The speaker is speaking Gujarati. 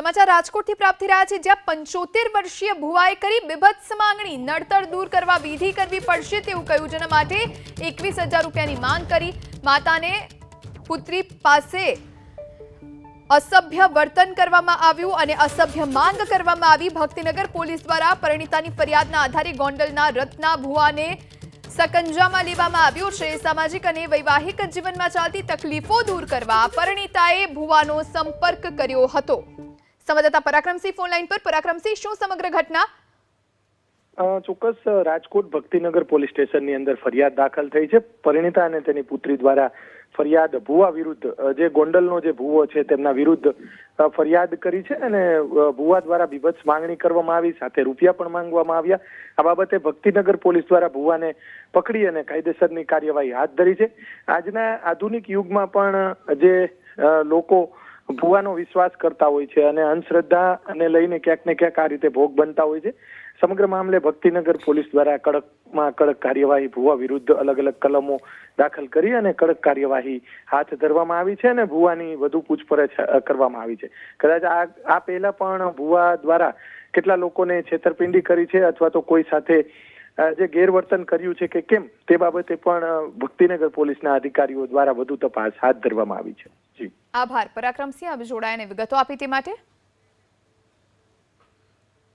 સમાચાર રાજકોટથી પ્રાપ્ત રહ્યા છે, જ્યાં પંચોતેર વર્ષીય ભુવાએ કરી બેભત્સ માંગણી. નડતર દૂર કરવા વિધિ કરવી પડશે તેવું કહ્યું. જેના માટે એકવીસ હજાર રૂપિયાની માંગ કરી. માતાને પુત્રી પાસે અસભ્ય વર્તન કરવામાં આવ્યું અને અસભ્ય માંગ કરવામાં આવી. ભક્તિનગર પોલીસ દ્વારા પરિણીતાની ફરિયાદના આધારે ગોંડલના રત્ના ભુવાને સકંજામાં લેવામાં આવ્યું છે. સામાજિક અને વૈવાહિક જીવનમાં ચાલતી તકલીફો દૂર કરવા પરિણીતાએ ભુવાનો સંપર્ક કર્યો હતો. સંવાદદાતા પરાક્રમસિંહ ફોનલાઈન પર. પરાક્રમસિંહ, શું સમગ્ર ઘટના? ચોક્કસ રાજકોટ ભક્તિનગર પોલીસ સ્ટેશનની અંદર ફરિયાદ દાખલ થઈ છે. પરિણીતા અને તેની પુત્રી દ્વારા ફરિયાદ ભુવા વિરુદ્ધ જે ગોંડલનો જે ભુવો છે તેમના વિરુદ્ધ ફરિયાદ કરી છે અને ભુવા દ્વારા બીભત્સ માંગણી કરવામાં આવી, સાથે રૂપિયા પણ માંગવામાં આવ્યા. આ બાબતે ભક્તિનગર પોલીસ દ્વારા ભુવાને પકડી અને કાયદેસરની કાર્યવાહી હાથ ધરી છે. આજના આધુનિક યુગમાં પણ જે લોકો ભુવાનો વિશ્વાસ કરતા હોય છે અને અંધશ્રદ્ધા અને લઈને ક્યાંક ને ક્યાંક આ રીતે ભોગ બનતા હોય છે. સમગ્ર મામલે ભક્તિનગર પોલીસ દ્વારા કડકમાં કડક કાર્યવાહી ભુવા વિરુદ્ધ અલગ અલગ કલમો દાખલ કરી અને કડક કાર્યવાહી હાથ ધરવામાં આવી છે અને ભુવાની વધુ પૂછપરછ કરવામાં આવી છે. કદાચ આ આ પહેલા પણ ભુવા દ્વારા કેટલા લોકોને છેતરપિંડી કરી છે અથવા તો કોઈ સાથે જે ગેરવર્તન કર્યું છે કે કેમ તે બાબતે પણ ભક્તિનગર પોલીસના અધિકારીઓ દ્વારા વધુ તપાસ હાથ ધરવામાં આવી છે. જી. આભાર. પરાક્રમસિંહ હવે જોડાયાને વિગતો આપી તે માટે